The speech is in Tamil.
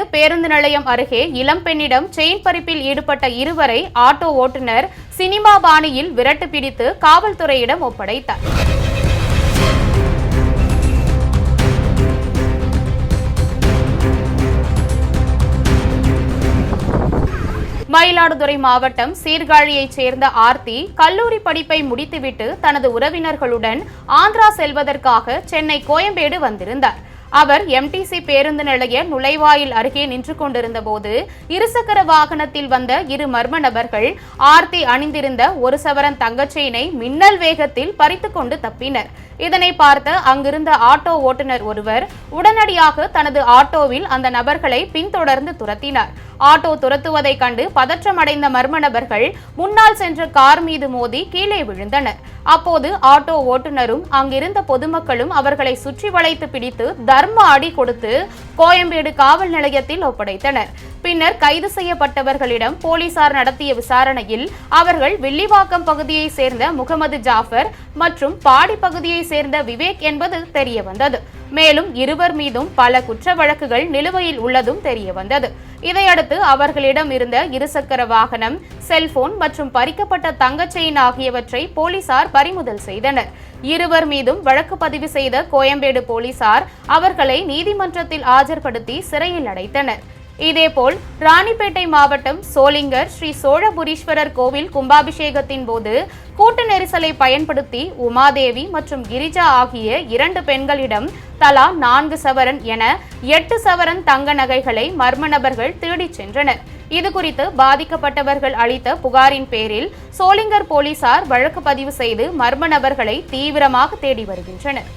கோயம்பேடு பேருந்து நிலையம் அருகே இளம்பெண்ணிடம் செயின் பறிப்பில் ஈடுபட்ட இருவரை ஆட்டோ ஓட்டுநர் சினிமா பாணியில் விரட்டு பிடித்து காவல்துறையிடம் ஒப்படைத்தார். மயிலாடுதுறை மாவட்டம் சீர்காழியைச் சேர்ந்த ஆர்த்தி கல்லூரி படிப்பை முடித்துவிட்டு தனது உறவினர்களுடன் ஆந்திரா செல்வதற்காக சென்னை கோயம்பேடு வந்திருந்தார். அவர் எம்டிசி பேருந்து நிலைய நுழைவாயில் அருகே நின்று கொண்டிருந்த போது இருசக்கர வாகனத்தில் வந்த இரு மர்ம நபர்கள் ஆர்த்தி அணிந்திருந்த ஒரு சவரன் தங்கச்செயினை மின்னல் வேகத்தில் பறித்து கொண்டு தப்பினர். இதனை பார்த்த அங்கிருந்த ஆட்டோ ஓட்டுநர் ஒருவர் உடனடியாக தனது ஆட்டோவில் அந்த நபர்களை பின்தொடர்ந்து துரத்தினார். ஆட்டோ துரத்துவதை கண்டு பதற்றமடைந்த மர்ம நபர்கள் முன்னால் சென்ற கார் மீது மோதி கீழே விழுந்தனர். அப்போது ஆட்டோ ஓட்டுநரும் அங்கிருந்த பொதுமக்களும் அவர்களை சுற்றி வளைத்து பிடித்து தர்ம அடி கொடுத்து கோயம்பேடு காவல் நிலையத்தில் ஒப்படைத்தனர். பின்னர் கைது செய்யப்பட்டவர்களிடம் போலீசார் நடத்திய விசாரணையில் அவர்கள் வில்லிவாக்கம் பகுதியை சேர்ந்த முகமது ஜாஃபர் மற்றும் பாடி பகுதியை சேர்ந்த விவேக் என்பது தெரியவந்தது. மேலும் இருவர் மீதும் பல குற்ற வழக்குகள் நிலுவையில் உள்ளதும் தெரியவந்தது. இதையடுத்து அவர்களிடம் இருந்த இருசக்கர வாகனம் செல்போன் மற்றும் பறிக்கப்பட்ட தங்கச்செயின் ஆகியவற்றை போலீசார் பறிமுதல் செய்தனர். இருவர் மீதும் வழக்கு பதிவு செய்த கோயம்பேடு போலீசார் அவர்களை நீதிமன்றத்தில் ஆஜர்படுத்தி சிறையில் அடைத்தனர். இதேபோல் ராணிப்பேட்டை மாவட்டம் சோளிங்கர் ஸ்ரீ சோழபுரீஸ்வரர் கோவில் கும்பாபிஷேகத்தின் போது கூட்ட நெரிசலை பயன்படுத்தி உமாதேவி மற்றும் கிரிஜா ஆகிய இரண்டு பெண்களிடம் தலா நான்கு சவரன் என எட்டு சவரன் தங்க நகைகளை மர்ம நபர்கள் திருடிச் சென்றனர். இதுகுறித்து பாதிக்கப்பட்டவர்கள் அளித்த புகாரின் பேரில் சோளிங்கர் போலீசார் வழக்கு பதிவு செய்து மர்ம நபர்களை தீவிரமாக தேடி வருகின்றனர்.